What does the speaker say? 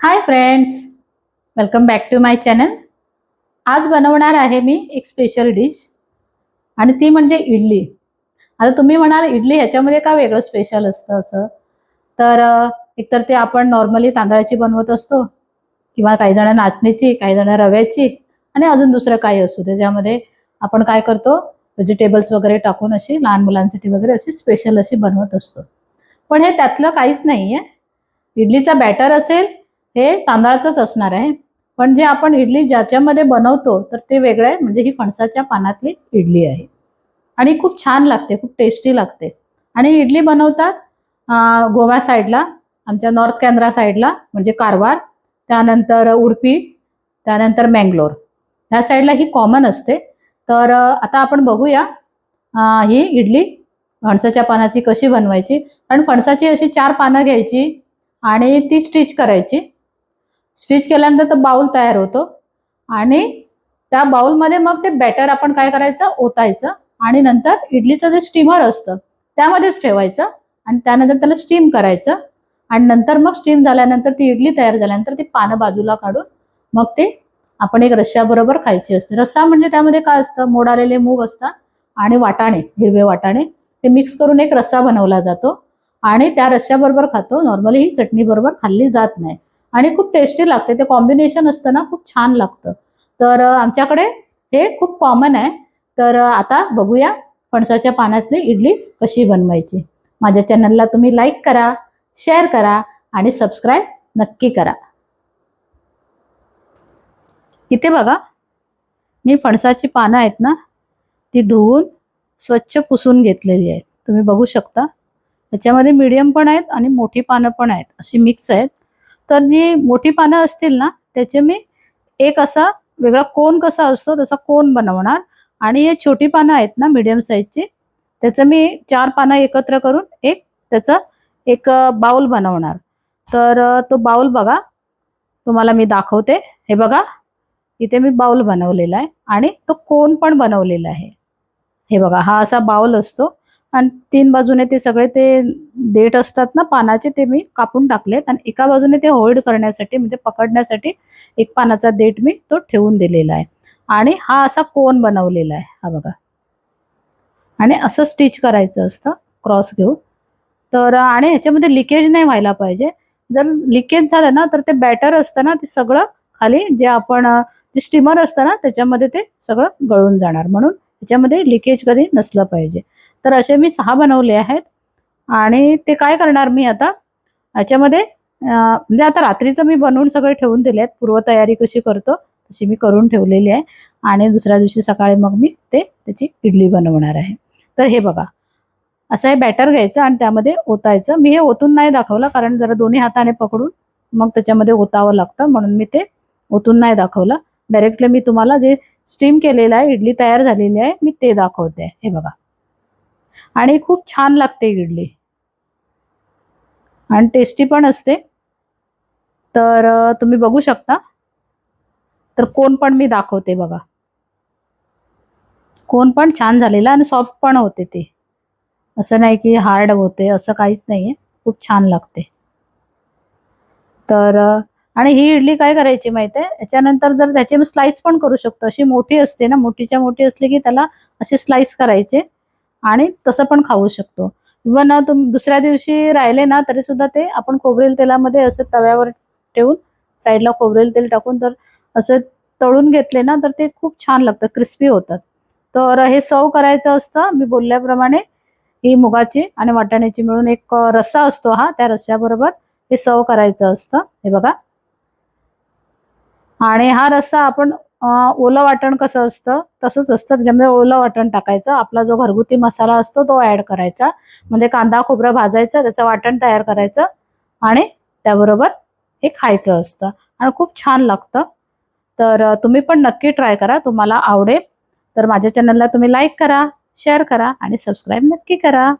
Hi friends welcome back to my channel आज बनवणार आहे मी एक स्पेशल डिश आणि ती म्हणजे इडली. आता तुम्ही म्हणाल इडली ह्याच्यामध्ये का वेगळं स्पेशल असतं असं? तर एकतर ते आपण नॉर्मली तांदळाची बनवत असतो किंवा काही जण नाचणीची काही जण रव्याची आणि अजून दुसरं काही असू त्याच्यामध्ये आपण काय करतो व्हेजिटेबल्स वगैरे टाकून अशी लहान मुलांसाठी वगैरे अशी स्पेशल अशी बनवत असतो. पण हे त्यातलं काहीच नाही आहे इडलीचा बॅटर असेल हे तांदळाचंच असणार आहे. पण जे आपण इडली ज्याच्यामध्ये बनवतो तर ते वेगळं आहे. म्हणजे ही फणसाच्या पानातली इडली आहे. आणि खूप छान लागते खूप टेस्टी लागते. आणि इडली बनवतात गोवा साईडला आमच्या नॉर्थ कॅनरा साईडला म्हणजे कारवार त्यानंतर उडपी त्यानंतर मँगलोर. ह्या साईडला ही कॉमन असते. तर आता आपण बघूया ही इडली फणसाच्या पानाची कशी बनवायची. कारण फणसाची अशी चार पानं घ्यायची आणि ती स्टिच करायची. स्टिच केल्यानंतर तो बाउल तयार होतो. आणि त्या बाउलमध्ये मग ते बॅटर आपण काय करायचं? ओतायचं. आणि नंतर इडलीचं जे स्टीमर असतं त्यामध्येच ठेवायचं. आणि त्यानंतर त्याला स्टीम करायचं. आणि नंतर मग स्टीम झाल्यानंतर ती इडली तयार झाल्यानंतर ती पानं बाजूला काढून मग ते आपण एक रश्श्याबरोबर खायची असते. रस्सा म्हणजे त्यामध्ये काय असतं? मोडालेले मूग असतात आणि वाटाणे हिरवे वाटाणे. ते मिक्स करून एक रस्सा बनवला जातो. आणि त्या रश्श्याबरोबर खातो. नॉर्मली ही चटणी बरोबर खाल्ली जात नाही. आणि खूप टेस्टी लागते. ते कॉम्बिनेशन असतं ना खूप छान लागतं. तर आमच्याकडे हे खूप कॉमन आहे. तर आता बघूया फणसाच्या पानातली इडली कशी बनवायची. माझ्या चॅनलला तुम्ही लाईक करा शेअर करा आणि सबस्क्राईब नक्की करा. इथे बघा मी फणसाची पानं आहेत ना ती धुवून स्वच्छ पुसून घेतलेली आहेत. तुम्ही बघू शकता. त्याच्यामध्ये मीडियम पण आहेत आणि मोठी पानं पण आहेत. अशी मिक्स आहेत. तर जी मोठी पानं असतील ना त्याचे मी एक असा वेगळा कोन कसा असतो तसा कोन बनवणार. आणि हे छोटी पानं आहेत ना मीडियम साईजची त्याचं मी चार पानं एकत्र करून एक त्याचं एक बाउल बनवणार. तर तो बाउल बघा तुम्हाला मी दाखवते. हे बघा इथे मी बाउल बनवलेला आहे आणि तो कोन पण बनवलेला आहे. हे बघा हा असा बाउल असतो. आणि तीन बाजूने ते सगळे ते देठ असतात ना पानाचे ते मी कापून टाकलेत आणि एका बाजूने ते होल्ड करण्यासाठी म्हणजे पकडण्यासाठी एक पानाचा देठ मी तो ठेवून दिलेला आहे. आणि हा असा कोन बनवलेला आहे हा बघा. आणि असं स्टिच करायचं असतं क्रॉस घेऊन. तर आणि ह्याच्यामध्ये लिकेज नाही व्हायला पाहिजे. जर लिकेज झालं ना तर ते बॅटर असतं ना ते सगळं खाली जे आपण जे स्टीमर असतं ना त्याच्यामध्ये ते सगळं गळून जाणार. म्हणून त्याच्यामध्ये लिकेज कधी नसलं पाहिजे. तर असे मी सहा बनवले आहेत. आणि ते काय करणार मी आता? याच्यामध्ये म्हणजे आता रात्रीचं मी बनवून सगळे ठेवून दिले आहेत. पूर्वतयारी कशी करतो तशी मी करून ठेवलेली आहे. आणि दुसऱ्या दिवशी सकाळी मग मी ते त्याची इडली बनवणार आहे. तर हे बघा. असं हे बॅटर घ्यायचं आणि त्यामध्ये ओतायचं. मी हे ओतून नाही दाखवलं कारण जरा दोन्ही हाताने पकडून मग त्याच्यामध्ये ओतावं लागतं. म्हणून मी ते ओतून नाही दाखवलं. डायरेक्टली मी तुम्हाला जे स्टीम केलेलं आहे इडली तयार झालेली आहे मी ते दाखवते. हे बघा. आणि खूप छान लागते इडली. आणि टेस्टी पण असते. तर तुम्ही बघू शकता. तर कोण पण मी दाखवते बघा. कोण पण छान झालेला आणि सॉफ्ट पण होते ते. असं नाही की हार्ड होते असं काहीच नाही आहे खूप छान लागते. तर आणि ही इडली काय करायची माहिती आहे याच्यानंतर जर त्याची स्लाइस पण करू शकतो. अशी मोठी असते ना मोठीच्या मोठी असली की त्याला असे स्लाइस करायचे आणि तसं पण खाऊ शकतो. इवन तुम दुसऱ्या दिवशी राहिले ना तरी सुद्धा ते आपण खोबरेल तेलामध्ये असं तव्यावर ठेवून साईडला खोबरेल तेल टाकून तर असं तळून घेतले ना तर ते खूप छान लागतं क्रिस्पी होतात. तर हे सर्व करायचं असतं. मी बोलल्याप्रमाणे ही मुगाची आणि वाटाण्याची मिळून एक रस्सा असतो हा त्या रस्स्याबरोबर हे सर्व करायचं असतं. हे बघा. आणि हा रस्सा आपण ओलं वाटण कसं असतं? तसंच असतं. त्याच्यामध्ये ओलं वाटण टाकायचं. आपला जो घरगुती मसाला असतो तो ॲड करायचा. म्हणजे कांदा खोबरं भाजायचं त्याचं वाटण तयार करायचं आणि त्याबरोबर हे खायचं असतं. आणि खूप छान लागतं. तर तुम्ही पण नक्की ट्राय करा. तुम्हाला आवडेल. तर माझ्या चॅनलला तुम्ही लाईक करा शेअर करा आणि सबस्क्राईब नक्की करा.